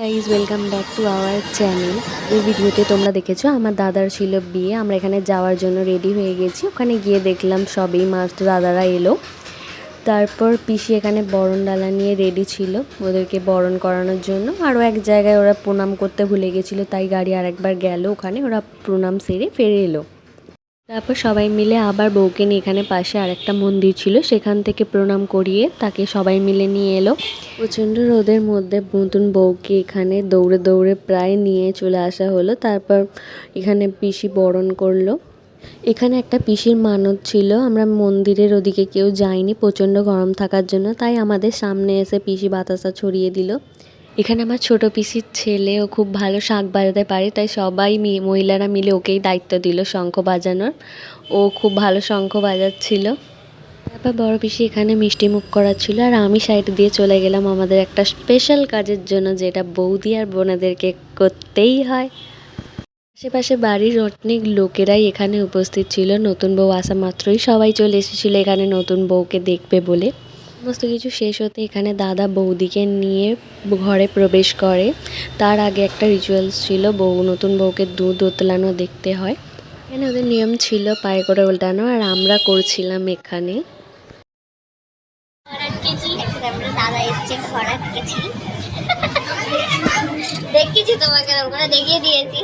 Guys welcome back to our channel এই ভিডিওতে তোমরা দেখেছ, আমার দাদার ছিল বিয়ে। আমরা এখানে যাওয়ার জন্য রেডি হয়ে গেছি। ওখানে গিয়ে দেখলাম সবেই মাস্ট দাদারা এলো। তারপর পিসি এখানে বরণ ডালা নিয়ে রেডি ছিল ওদেরকে বরণ করানোর জন্য। আরও এক জায়গায় ওরা প্রণাম করতে ভুলে গেছিল, তাই গাড়ি আরেকবার গেল ওখানে। ওরা প্রণাম সেরে ফিরে এলো। তারপর সবাই মিলে আবার বউকে নিয়ে এখানে পাশে আরেকটা মন্দির ছিল, সেখান থেকে প্রণাম করিয়ে তাকে সবাই মিলে নিয়ে এলো। প্রচণ্ড রোদের মধ্যে নতুন বউকে এখানে দৌড়ে দৌড়ে প্রায় নিয়ে চলে আসা হলো। তারপর এখানে পিসি বরণ করল। এখানে একটা পিসির মানত ছিল, আমরা মন্দিরের ওদিকে কেউ যাইনি, প্রচণ্ড গরম থাকার জন্য, তাই আমাদের সামনে এসে পিসি বাতাসা ছড়িয়ে দিল। এখানে আমার ছোট পিসির ছেলে ও খুব ভালো শাঁখ বাজাতে পারে, তাই সবাই মহিলারা মিলে ওকেই দায়িত্ব দিল শঙ্খ বাজানোর। ও খুব ভালো শঙ্খ বাজাচ্ছিল। তারপর বড় পিসি এখানে মিষ্টি মুখ করাচ্ছিল আর আমি সাইড দিয়ে চলে গেলাম আমাদের একটা স্পেশাল কাজের জন্য যেটা বৌদি আর বোনেদেরকে করতেই হয়। আশেপাশে বাড়ির অনেক লোকেরাই এখানে উপস্থিত ছিল, নতুন বউ আসা মাত্রই সবাই চলে এসেছিল, এখানে নতুন বউকে দেখবে বলে। সমস্ত কিছু শেষ হতে এখানে দাদা বৌদিকে নিয়ে ঘরে প্রবেশ করে। তার আগে একটা রিচুয়ালস ছিল, বউ, নতুন বউকে দুধ উতলানো দেখতে হয়। এখানে ওদের নিয়ম ছিল পায়ে করে উল্টানো, আর আমরা করছিলাম এখানে। তোমাকে দেখিয়ে দিয়েছি।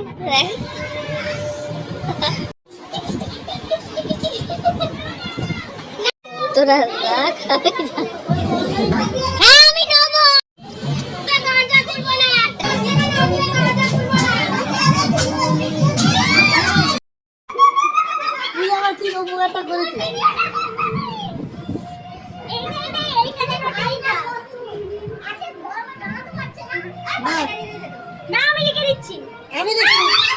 তোরা আমি জানি। হ্যাঁ আমি নেব। তুই আমার কি উপকারটা করেছিস না আমি লিখে দিচ্ছি আমি লিখে দিচ্ছি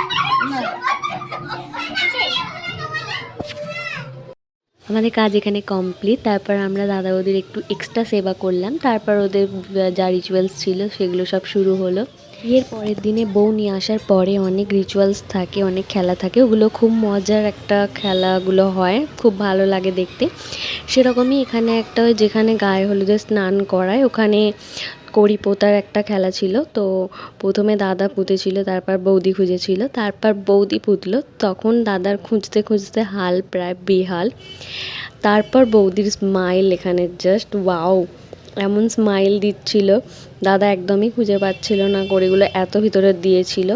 আমাদের কাজ এখানে কমপ্লিট তারপর আমরা দাদা ওদের একটু এক্সট্রা সেবা করলাম, তারপর ওদের যা রিচুয়ালস ছিল সেগুলো সব শুরু হলো। বিয়ের পরের দিনে বউ নিয়ে আসার পরে অনেক রিচুয়ালস থাকে, অনেক খেলা থাকে, ওগুলো খুব মজার একটা খেলাগুলো হয়, খুব ভালো লাগে দেখতে। সেরকমই এখানে একটা যেখানে গায়ে হলুদে স্নান করায়, ওখানে কড়ি পোতার একটা খেলা ছিল, তো প্রথমে দাদা পুঁতেছিল, তারপর বৌদি খুঁজেছিল, তারপর বৌদি পুঁতলো, তখন দাদার খুঁজতে খুঁজতে হাল প্রায় বেহাল। তারপর বৌদির স্মাইল এখানে জাস্ট ওয়াও এমন স্মাইল দিচ্ছিল, দাদা একদমই খুঁজে পাচ্ছিল না কড়িগুলো এত ভিতরে দিয়েছিল,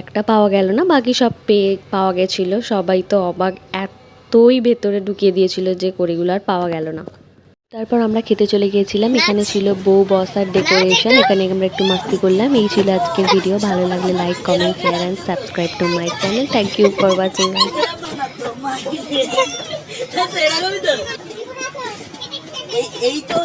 একটা পাওয়া গেল না, বাকি সব পেয়ে পাওয়া গেছিল, সবাই তো অবাক, এতই ভেতরে ঢুকিয়ে দিয়েছিল যে কড়িগুলো আর পাওয়া গেল না। তারপর আমরা খেতে চলে গিয়েছিলাম। এখানে ছিল বউ বসার ডেকোরেশন এখানে আমরা একটু মাস্তি করলাম। এই ছিল আজকের ভিডিও ভালো লাগলে like comment share and subscribe to my channel thank you for watching এই তো